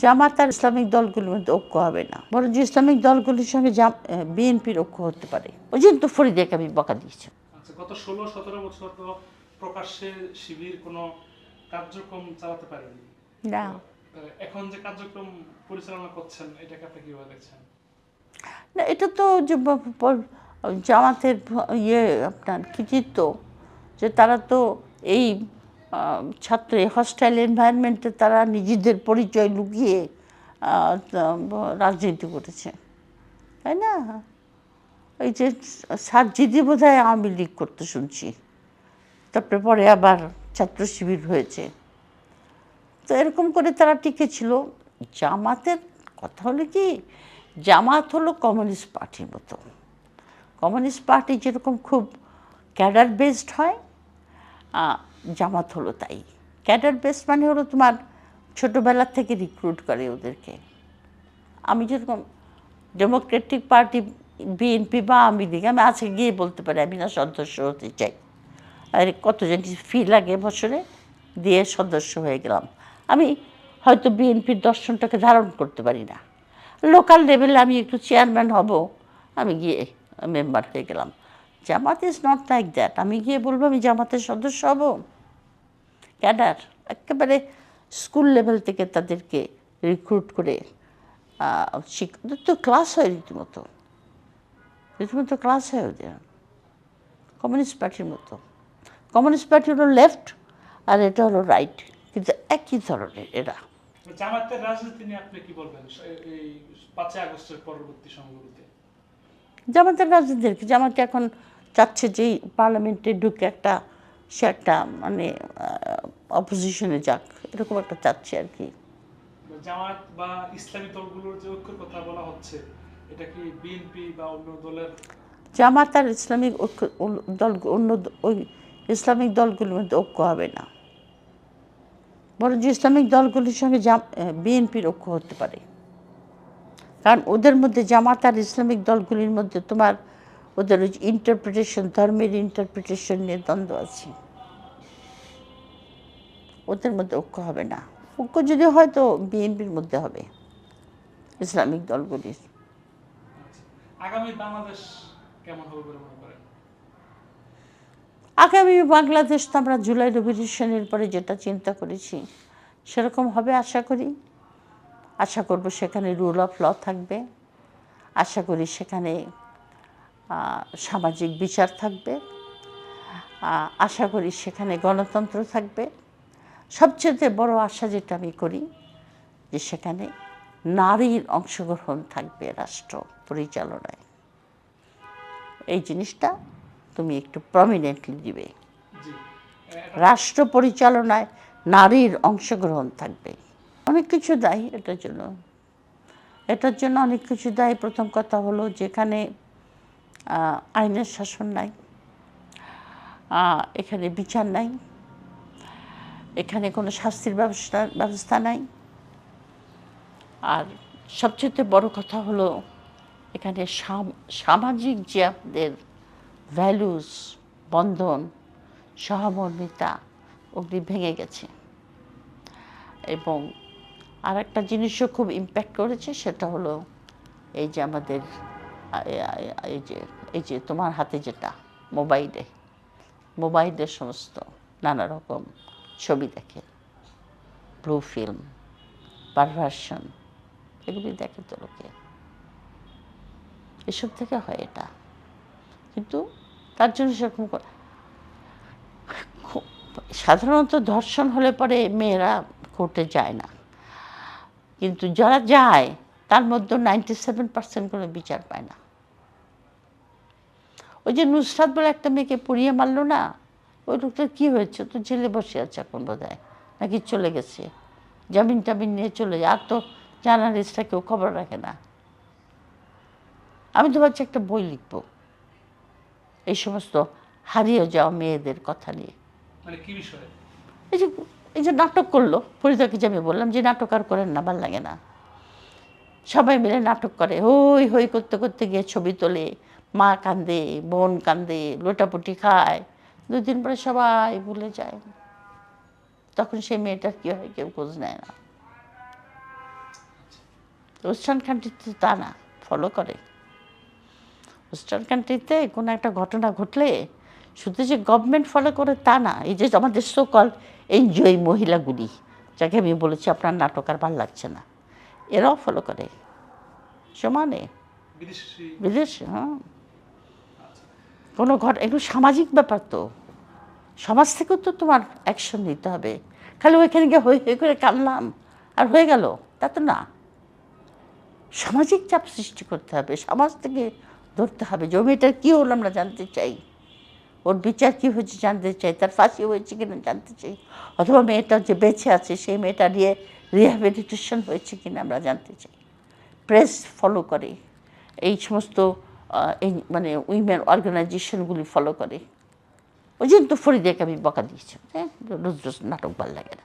জামাত আর Islamic দলগুলির মধ্যে ঐক্য হবে না। বরঞ্চ ইসলামিক দলগুলির সঙ্গে বিএনপির ঐক্য হতে পারে। ওই জন্য তো ফরিদাকে আমি বকা দিয়েছি। আচ্ছা গত ষোলো সতেরো বছর তো প্রকাশ্যে শিবির কোনো কার্যক্রম চালাতে পারেনি। না। এখন যে কার্যক্রম পরিচালনা করছেন এটাকে আপনি কীভাবে দেখছেন? না এটা তো যে জামাতের ইয়ে আপনার কৃতিত্ব যে তারা তো এই ছাত্র হস্টাইল এনভায়রনমেন্টে তারা নিজেদের পরিচয় লুকিয়ে রাজনীতি করেছে। তাই না? এই যে সার্জিদি বোধ হয় আওয়ামী লীগ করতে শুনছি। তারপরে পরে আবার ছাত্র শিবির হয়েছে। তো এরকম করে তারা টিকে ছিল জামাতের কথা হলো কি? জামাত হলো কমিউনিস্ট পার্টির মতো। কমিউনিস্ট পার্টি যেরকম খুব ক্যাডার বেসড হয় জামাত হলো তাই। ক্যাডার বেসড মানে হলো তোমার ছোটোবেলা থেকে রিক্রুট করে ওদেরকে। আমি যেরকম ডেমোক্রেটিক পার্টি বিএনপি বা আমি দিকে আমি আজকে গিয়ে বলতে পারি, আমি না সদস্য হতে চাই। আর কত জানি ফি লাগে বছরে, দিয়ে সদস্য হয়ে গেলাম। আমি হয়তো বিএনপির দর্শনটাকে ধারণ করতে পারি না। লোকাল লেভেলে আমি একটু চেয়ারম্যান হব, আমি গিয়ে মেম্বার হয়ে গেলাম। Jamaat is not like that আমি গিয়ে বলব, আমি জামাতের সদস্য হব। ক্যাডার একেবারে স্কুল লেভেল থেকে তাদেরকে রিক্রুট করে শিখ তো ক্লাস হয় রীতিমতো। রীতিমতো ক্লাস হয় ওদের। কমিউনিস্ট পার্টির মতো। কমিউনিস্ট পার্টি হলো লেফট আর এটা হলো রাইট কিন্তু একই ধরনের এরা। জামাতের রাজনীতি নিয়ে আপনি কি বলবেন? এই পাঁচই আগস্টের পরবর্তী সময়গুলোতে। জামাতের রাজনীতির কি এখন চাচ্ছে যে পার্লামেন্টে ঢুকে একটা সে একটা মানে অপোজিশনে যাক এরকম একটা চাচ্ছে আর কি। জামাত বা ইসলামী দলগুলোর যে ঐক্যের কথা বলা হচ্ছে এটা কি বিএনপি বা অন্য দলের? জামাত আর ইসলামিক ঐক্য দল অন্য ওই ইসলামিক দলগুলির মধ্যে ঐক্য হবে না। বরঞ্চ ইসলামিক দলগুলির সঙ্গে বিএনপির ঐক্য হতে পারে। কারণ ওদের মধ্যে জামাত আর ইসলামিক দলগুলির মধ্যে তোমার ওদের ওই ইন্টারপ্রিটেশন ধর্মের ইন্টারপ্রিটেশন নিয়ে দ্বন্দ্ব আছে। ওদের মধ্যে ঐক্য হবে না। ঐক্য যদি হয় তো বিএনপির মধ্যে হবে ইসলামিক দলগুলির। আগামী বাংলাদেশ কেমন হবে বলে মনে করেন? আগামী বাংলাদেশ তো আমরা জুলাই রেভলিউশনের পরে যেটা চিন্তা করেছি সেরকম হবে আশা করি। আশা করব সেখানে রুল অফ ল থাকবে। আশা করি সেখানে সামাজিক বিচার থাকবে আশা করি সেখানে গণতন্ত্র থাকবে। সবচেয়ে বড় আশা যেটা আমি করি যে সেখানে নারীর অংশগ্রহণ থাকবে রাষ্ট্র পরিচালনায়। এই জিনিসটা তুমি একটু প্রমিনেন্টলি দিবে। রাষ্ট্র পরিচালনায় নারীর অংশগ্রহণ থাকবে। অনেক কিছু দায়ী এটার জন্য। এটার জন্য অনেক কিছু দায়ী। প্রথম কথা হলো যেখানে আইনের শাসন নাই এখানে বিচার নাই, এখানে কোনো শাস্তির ব্যবস্থা ব্যবস্থা নাই। আর সবচেয়ে বড় কথা হলো এখানে সাম- সামাজিক যে আমাদের ভ্যালুস বন্ধন, সহমর্মিতা, ওগুলি ভেঙে গেছে। এবং আর একটা জিনিসও খুব ইম্প্যাক্ট করেছে, সেটা হলো এই যে আমাদের এই যে এই যে তোমার হাতে যেটা, মোবাইলে মোবাইলে সমস্ত নানা রকম ছবি দেখে ব্লু ফিল্ম পারভার্সন এগুলি দেখে তো লোকে। এসব থেকে হয় এটা। কিন্তু তার জন্য সেরকম সাধারণত ধর্ষণ হলে পরে মেয়েরা কোর্টে যায় না। কিন্তু যারা যায়, তার মধ্যে নাইনটি সেভেন পার্সেন্ট কোনো বিচার পায় না। ওই যে নুসরাত বলে একটা মেয়েকে পুড়িয়ে মারলো না ওই লোকটার কী হয়েছে? তো জেলে বসে আছে এখন বোধ হয় নাকি চলে গেছে? জামিন টামিন নিয়ে চলে যায়। আর তো জার্নালিস্টরা কেউ খবর রাখে না। আমি তো ভাবছি একটা বই লিখব। এই সমস্ত হারিয়ে যাওয়া মেয়েদের কথা নিয়ে। এই যে এই যে নাটক করল ফরিদাকে যে আমি বললাম যে নাটক আর করেন না ভালো লাগে না। সবাই মিলে নাটক করে হই হই করতে করতে গিয়ে ছবি তোলে। মা কান্দে বোন কান্দে লোটাপুটি খায়। দুদিন পরে সবাই ভুলে যায়। তখন সেই মেয়েটার কী হয় কেউ খোঁজ নেয় না। ওয়েস্টার্ন কান্ট্রিতে তা না ফলো করে। ওয়েস্টার্ন কান্ট্রিতে কোনো একটা ঘটনা ঘটলে শুধু যে গভর্নমেন্ট ফলো করে তা না এই যে আমাদের সকল এনজয় মহিলাগুলি যাকে আমি বলেছি আপনার নাটক আর ভালো লাগছে না এরাও ফলো করে। সমানে। বিদেশি হ্যাঁ। কোনো ঘট, এগুলো সামাজিক ব্যাপার তো। সমাজ থেকেও তো তোমার অ্যাকশন নিতে হবে। খালি ওইখানে গিয়ে হই হই করে কাঁদলাম, আর হয়ে গেল, তা তো না। সামাজিক চাপ সৃষ্টি করতে হবে, সমাজ থেকে ধরতে হবে। জমিটার কী হলো আমরা জানতে চাই। ওর বিচার কী হয়েছে জানতে চাই, তার ফাঁসি হয়েছে কিনা জানতে চাই। অথবা মেয়েটা যে বেঁচে আছে, সেই মেয়েটা নিয়ে রিহ্যাবিলিটেশন হয়েছে কিনা আমরা জানতে চাই। প্রেস ফলো করে। এই সমস্ত এই মানে উইমেন অর্গানাইজেশনগুলি ফলো করে। ওই জন্য তো ফরিদাকে আমি বকা দিয়েছি। হ্যাঁ রোজ রোজ নাটক ভালো লাগে না।